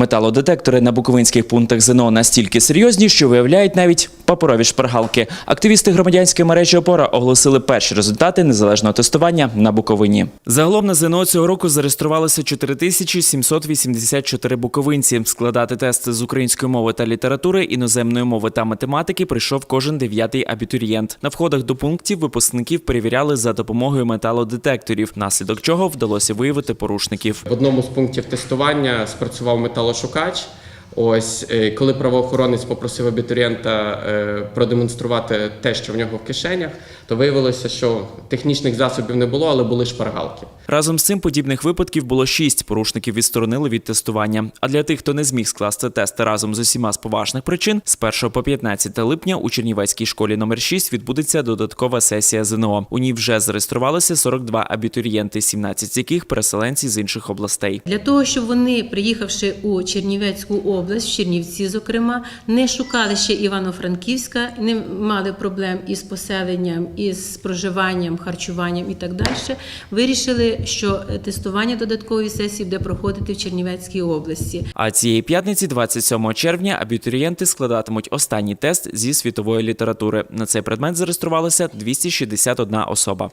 Металодетектори на буковинських пунктах ЗНО настільки серйозні, що виявляють навіть паперові шпаргалки. Активісти громадянської мережі опора оголосили перші результати незалежного тестування на Буковині. Загалом на ЗНО цього року зареєструвалося 4784 буковинці. Складати тести з української мови та літератури, іноземної мови та математики прийшов кожен дев'ятий абітурієнт. На входах до пунктів випускників перевіряли за допомогою металодетекторів, внаслідок чого вдалося виявити порушників. В одному з пунктів тестування спрацював металошукач. Ось е, коли правоохоронець попросив абітурієнта е, продемонструвати те, що в нього в кишенях, то виявилося, що технічних засобів не було, але були шпаргалки. Разом з цим подібних випадків було шість порушників відсторонили від тестування. А для тих, хто не зміг скласти тести разом з усіма з поважних причин, з 1 по 15 липня у Чернівецькій школі номер 6 відбудеться додаткова сесія ЗНО. У ній вже зареєструвалися 42 абітурієнти, 17 з яких переселенці з інших областей. Для того, щоб вони, приїхавши у Чернівецьку область, в Чернівці, зокрема, не шукали ще Івано-Франківська, не мали проблем із поселенням, із проживанням, харчуванням і так далі, вирішили, що тестування додаткової сесії буде проходити в Чернівецькій області. А цієї п'ятниці, 27 червня, абітурієнти складатимуть останній тест зі світової літератури. На цей предмет зареєструвалася 261 особа.